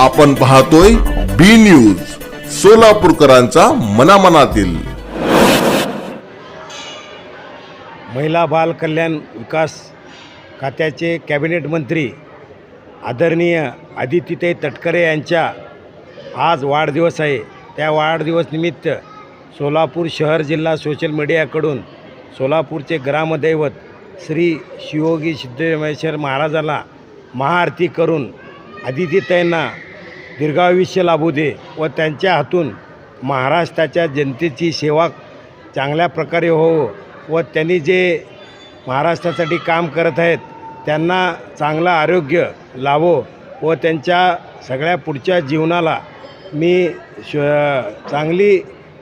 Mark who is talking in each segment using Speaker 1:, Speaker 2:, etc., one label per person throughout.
Speaker 1: आपण पाहतोय बी न्यूज सोलापूरकरांचा मनामनातील.
Speaker 2: महिला बाल कल्याण विकास खात्याचे कॅबिनेट मंत्री आदरणीय आदित्यताई तटकरे यांच्या आज वाढदिवस आहे. त्या वाढदिवस निमित्त सोलापूर शहर जिल्हा सोशल मीडियाकडून सोलापूरचे ग्रामदैवत श्री शिवोगी सिद्धेश्वर महाराजाला महाआरती करून आदित्यताईंना दीर्घायुष्य लाभू दे व त्यांच्या हातून महाराष्ट्राच्या जनतेची सेवा चांगल्या प्रकारे हो व त्यांनी जे महाराष्ट्रासाठी काम करत आहेत त्यांना चांगलं आरोग्य लाभो व त्यांच्या सगळ्या पुढच्या जीवनाला मी श चांगली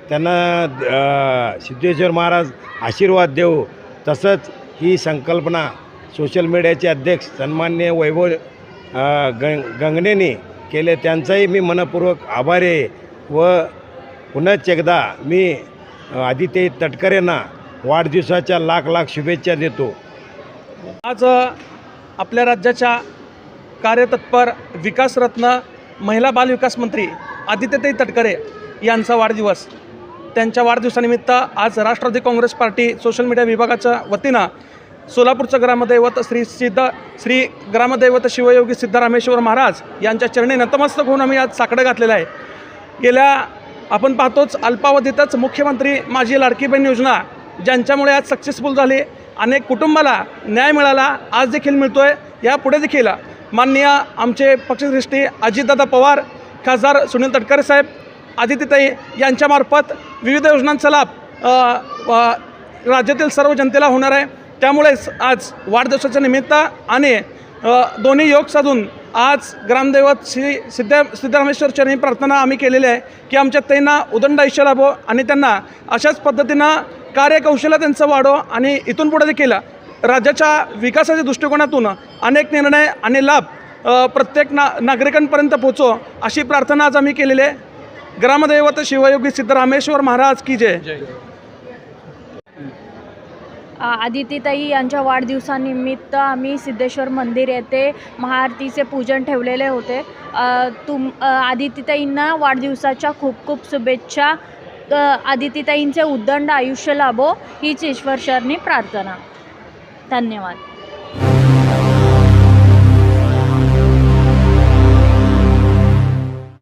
Speaker 2: त्यांना सिद्धेश्वर महाराज आशीर्वाद देऊ. तसंच ही संकल्पना सोशल मीडियाचे अध्यक्ष सन्मान्य वैभव अ, गं गंगणेने केले त्यांचाही मी मनपूर्वक आभारी आहे. व पुनश्च एकदा मी आदित्य तटकरेंना वाढदिवसाच्या लाख लाख शुभेच्छा देतो.
Speaker 3: आज आपल्या राज्याच्या कार्यतत्पर विकासरत्न महिला बालविकास मंत्री आदित्यताई तटकरे यांचा वाढदिवस. त्यांच्या वाढदिवसानिमित्त आज Rashtrawadi Congress party social media विभागाच्या वतीनं सोलापूरचं ग्रामदैवत श्री सिद्ध श्री ग्रामदैवत शिवयोगी सिद्धरामेश्वर महाराज यांच्या चरणी नतमस्तक होऊन आम्ही आज साकडं घातलेलं आहे. गेल्या आपण पाहतोच अल्पावधीतच मुख्यमंत्री माझी लाडकी बहीण योजना ज्यांच्यामुळे आज सक्सेसफुल झाली अनेक कुटुंबाला न्याय मिळाला आज देखील मिळतो आहे यापुढे देखील माननीय आमचे पक्षश्रेष्ठी अजितदादा पवार खासदार सुनील तटकरे साहेब आदित्यताई यांच्यामार्फत विविध योजनांचा लाभ राज्यातील सर्व जनतेला होणार आहे. त्यामुळेच आज वाढदिवसाच्या निमित्त आणि दोन्ही योग साधून आज ग्रामदैवत श्री सिद्ध सिद्धरामेश्वर चरणी प्रार्थना आम्ही केलेली आहे की आमच्या त्यांना उदंड आयुष्य लाभो आणि त्यांना अशाच पद्धतीनं कार्यकौशल्य त्यांचं वाढो आणि इथून पुढे देखील राज्याच्या विकासाच्या दृष्टिकोनातून अनेक निर्णय आणि लाभ प्रत्येक ना नागरिकांपर्यंत पोचो अशी प्रार्थना आज आम्ही केलेली आहे. ग्रामदैवत शिवयोगी सिद्धरामेश्वर महाराज की जय.
Speaker 4: आदितीताई यांच्या वाढदिवसानिमित्त आम्ही सिद्धेश्वर मंदिर येथे महाआरतीचे पूजन ठेवलेले होते. तुम आदितीताईंना वाढदिवसाच्या खूप खूप शुभेच्छा. आदितीताईंचे उद्दंड आयुष्य लाभो हीच ईश्वरचरणी प्रार्थना. धन्यवाद.